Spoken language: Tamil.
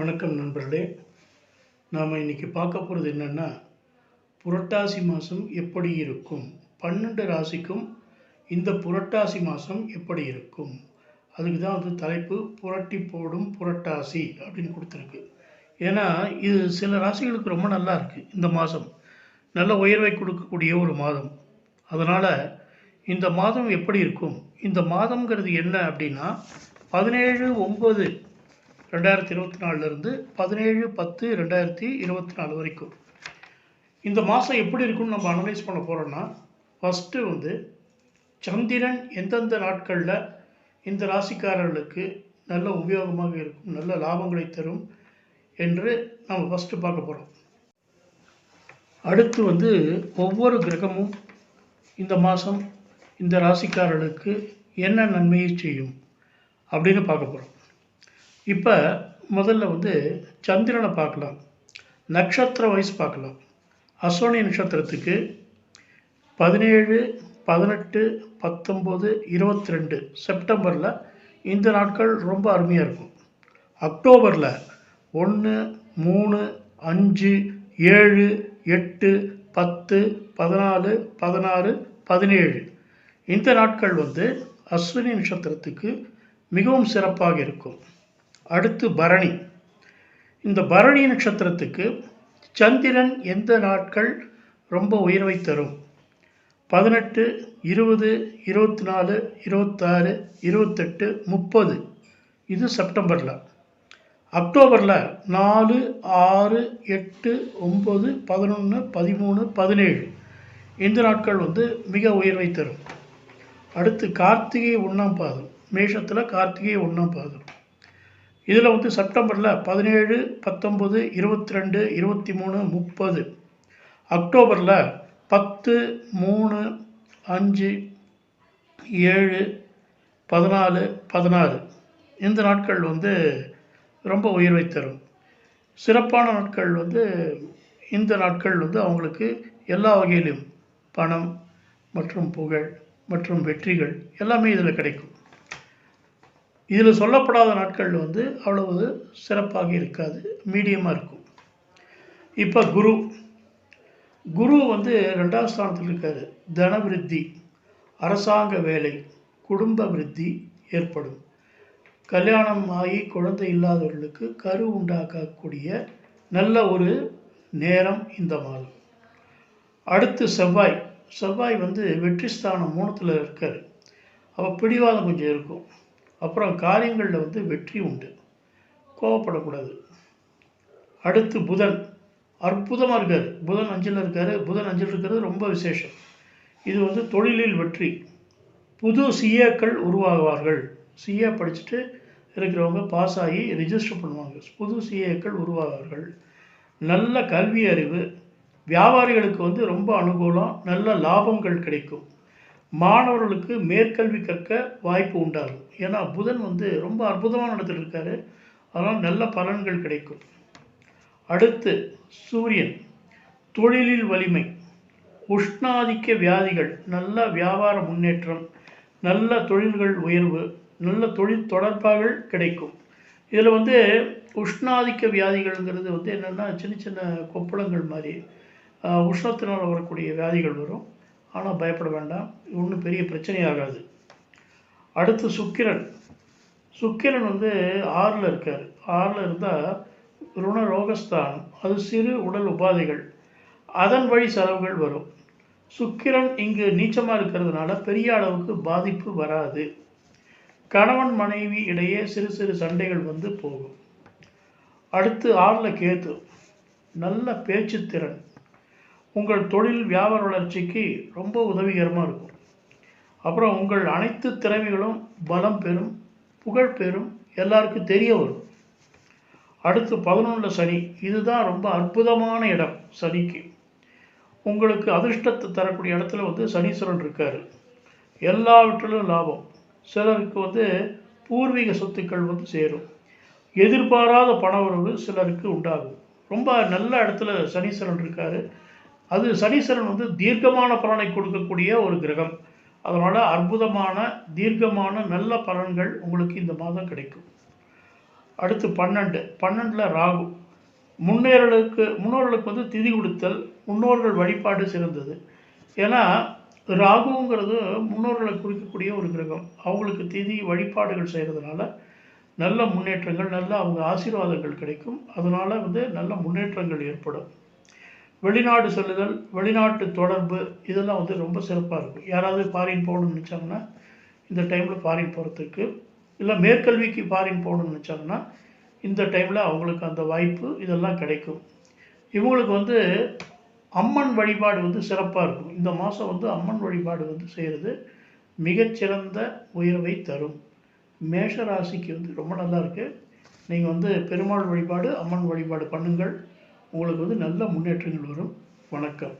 வணக்கம் நண்பர்களே நாம் இன்னைக்கு பார்க்க போகிறது என்னென்னா புரட்டாசி மாதம் எப்படி இருக்கும்? பன்னெண்டு ராசிக்கும் இந்த புரட்டாசி மாதம் எப்படி இருக்கும்? அதுக்கு தான் வந்து தலைப்பு புரட்டி போடும் புரட்டாசி அப்படின்னு கொடுத்துருக்கு. ஏன்னா இது சில ராசிகளுக்கு ரொம்ப நல்லா இருக்குது இந்த மாதம் நல்ல உயர்வை கொடுக்கக்கூடிய ஒரு மாதம். அதனால் இந்த மாதம் எப்படி இருக்கும்? இந்த மாதம்ங்கிறது என்ன அப்படின்னா பதினேழு ஒம்பது ரெண்டாயிரத்தி இருபத்தி நாலுலேருந்து பதினேழு பத்து ரெண்டாயிரத்தி இருபத்தி நாலு வரைக்கும். இந்த மாதம் எப்படி இருக்கும்னு நம்ம அனலைஸ் பண்ண போகிறோன்னா ஃபஸ்ட்டு வந்து சந்திரன் எந்தெந்த நாட்களில் இந்த ராசிக்காரர்களுக்கு நல்ல உபயோகமாக இருக்கும் நல்ல லாபங்களை தரும் என்று நம்ம ஃபஸ்ட்டு பார்க்க போகிறோம் அடுத்து வந்து ஒவ்வொரு கிரகமும் இந்த மாதம் இந்த ராசிக்காரர்களுக்கு என்ன நன்மையை செய்யும் அப்படின்னு பார்க்க போகிறோம் இப்போ முதல்ல வந்து சந்திரனை பார்க்கலாம். நட்சத்திர வைஸ் பார்க்கலாம். அஸ்வினி நட்சத்திரத்துக்கு பதினேழு பதினெட்டு பத்தொம்போது இருபத்தி ரெண்டு செப்டம்பரில் இந்த நாட்கள் ரொம்ப அருமையாக இருக்கும். அக்டோபரில் ஒன்று மூணு அஞ்சு ஏழு எட்டு பத்து பதினாலு பதினாறு பதினேழு. இந்த நாட்கள் வந்து அஸ்வினி நட்சத்திரத்துக்கு மிகவும் சிறப்பாக இருக்கும். அடுத்து பரணி. இந்த பரணி நட்சத்திரத்துக்கு சந்திரன் எந்த நாட்கள் ரொம்ப உயர்வை தரும்? பதினெட்டு இருபது இருபத்தி நாலு இருபத்தாறு இருபத்தெட்டு முப்பது. இது செப்டம்பரில். அக்டோபரில் நாலு ஆறு எட்டு ஒம்பது பதினொன்று பதிமூணு பதினேழு. இந்த நாட்கள் வந்து மிக உயர்வை தரும். அடுத்து கார்த்திகை ஒன்றாம் பாதம். மேஷத்தில் கார்த்திகை ஒன்றாம் பாதம். இதில் வந்து செப்டம்பரில் பதினேழு பத்தொம்பது இருபத்தி ரெண்டு இருபத்தி மூணு முப்பது. அக்டோபரில் பத்து மூணு அஞ்சு ஏழு பதினாலு பதினாறு. இந்த நாட்கள் வந்து ரொம்ப உயர்வை தரும். சிறப்பான நாட்கள் வந்து இந்த நாட்கள் வந்து அவங்களுக்கு எல்லா வகையிலும் பணம் மற்றும் புகழ் மற்றும் வெற்றிகள் எல்லாமே இதில் கிடைக்கும். இதில் சொல்லப்படாத நாட்கள் வந்து அவ்வளவு சிறப்பாக இருக்காது மீடியமாக இருக்கும். இப்போ குரு. குரு வந்து ரெண்டாவது ஸ்தானத்தில் இருக்காரு. தன விருத்தி அரசாங்க வேலை குடும்ப விருத்தி ஏற்படும். கல்யாணம் ஆகி குழந்தை இல்லாதவர்களுக்கு கரு உண்டாக்கக்கூடிய நல்ல ஒரு நேரம் இந்த மாதம். அடுத்து செவ்வாய். செவ்வாய் வந்து வெற்றி ஸ்தானம் மூணத்தில் இருக்கார். அவள் பிடிவாதம் கொஞ்சம் இருக்கும். அப்புறம் காரியங்களில் வந்து வெற்றி உண்டு. கோவப்படக்கூடாது. அடுத்து புதன். அற்புதமாக இருக்கார். புதன் அஞ்சில் இருக்கார். புதன் அஞ்சில் இருக்கிறது ரொம்ப விசேஷம். இது வந்து தொழிலில் வெற்றி. புது சிஏக்கள் உருவாகுவார்கள். சிஏ படிச்சுட்டு இருக்கிறவங்க பாஸ் ஆகி ரிஜிஸ்டர் பண்ணுவாங்க. புது சிஏக்கள் உருவாவார்கள் நல்ல கல்வி அறிவு. வியாபாரிகளுக்கு வந்து ரொம்ப அனுகூலம். நல்ல லாபங்கள் கிடைக்கும். மாணவர்களுக்கு மேற்கல்வி கற்க வாய்ப்பு உண்டாகும். ஏன்னா புதன் வந்து ரொம்ப அற்புதமான இடத்துல இருக்காரு. அதனால் நல்ல பலன்கள் கிடைக்கும். அடுத்து சூரியன். தொழிலில் வலிமை. உஷ்ணாதிக்க வியாதிகள் நல்ல வியாபார முன்னேற்றம் நல்ல தொழில்கள் உயர்வு நல்ல தொழில் தொடர்பாகள் கிடைக்கும். இதில் வந்து உஷ்ணாதிக்க வியாதிகள்ங்கிறது வந்து என்னென்னா சின்ன சின்ன கொப்பளங்கள் மாதிரி உஷ்ணத்தினால் வரக்கூடிய வியாதிகள் வரும். ஆனால் பயப்பட வேண்டாம். ஒன்றும் பெரிய பிரச்சனை ஆகாது அடுத்து சுக்கிரன். சுக்கிரன் வந்து ஆறில் இருக்கார். ஆறில் இருந்தால் ருண ரோகஸ்தானம். அது சிறு உடல் உபாதைகள். அதன் வழி செலவுகள் வரும். சுக்கிரன் இங்கு நீச்சமாக இருக்கிறதுனால பெரிய அளவுக்கு பாதிப்பு வராது. கணவன் மனைவி இடையே சிறு சிறு சண்டைகள் வந்து போகும். அடுத்து ஆறில் கேது. நல்ல பேச்சுத்திறன். உங்கள் தொழில் வியாபார வளர்ச்சிக்கு ரொம்ப உதவிகரமாக இருக்கும். அப்புறம் உங்கள் அனைத்து திறமைகளும் பலம் பெறும் புகழ் பெறும் எல்லாருக்கும் தெரிய வரும். அடுத்து பதினொன்றில் சனி. இதுதான் ரொம்ப அற்புதமான இடம் சனிக்கு. உங்களுக்கு அதிர்ஷ்டத்தை தரக்கூடிய இடத்துல வந்து சனீஸ்வரன் இருக்கார். எல்லாவற்றிலும் லாபம். சிலருக்கு வந்து பூர்வீக சொத்துக்கள் வந்து சேரும். எதிர்பாராத பண உறவு சிலருக்கு உண்டாகும். ரொம்ப நல்ல இடத்துல சனீஸ்வரன் இருக்கார். அது சனீஸ்வரன் வந்து தீர்க்கமான பலனை கொடுக்கக்கூடிய ஒரு கிரகம். அதனால் அற்புதமான தீர்க்கமான நல்ல பலன்கள் உங்களுக்கு இந்த மாதம் கிடைக்கும். அடுத்து பன்னெண்டு. பன்னெண்டில் ராகு. முன்னேறலுக்கு முன்னோர்களுக்கு வந்து திதி கொடுத்தல் முன்னோர்கள் வழிபாடு சிறந்தது. ஏன்னா ராகுங்கிறது முன்னோர்களை குறிக்கக்கூடிய ஒரு கிரகம். அவங்களுக்கு திதி வழிபாடுகள் செய்கிறதுனால நல்ல முன்னேற்றங்கள் நல்ல அவங்க ஆசீர்வாதங்கள் கிடைக்கும். அதனால் வந்து நல்ல முன்னேற்றங்கள் ஏற்படும். வெளிநாடு செல்லுதல் வெளிநாட்டு தொடர்பு இதெல்லாம் வந்து ரொம்ப சிறப்பாக இருக்கும் யாராவது ஃபாரின் போகணும்னு நினச்சாங்கன்னா இந்த டைமில் ஃபாரின் போகிறதுக்கு இல்லை மேற்கல்விக்கு ஃபாரின் போகணும்னு நினச்சாங்கன்னா இந்த டைமில் அவங்களுக்கு அந்த வாய்ப்பு இதெல்லாம் கிடைக்கும். இவங்களுக்கு வந்து அம்மன் வழிபாடு வந்து சிறப்பாக இருக்கும். இந்த மாதம் வந்து அம்மன் வழிபாடு வந்து செய்கிறது மிகச்சிறந்த உயர்வை தரும். மேஷ ராசிக்கு வந்து ரொம்ப நல்லா இருக்குது நீங்கள் வந்து பெருமாள் வழிபாடு அம்மன் வழிபாடு பண்ணுங்கள். உங்களுக்கு வந்து நல்ல முன்னேற்றங்கள் வரும். வணக்கம்.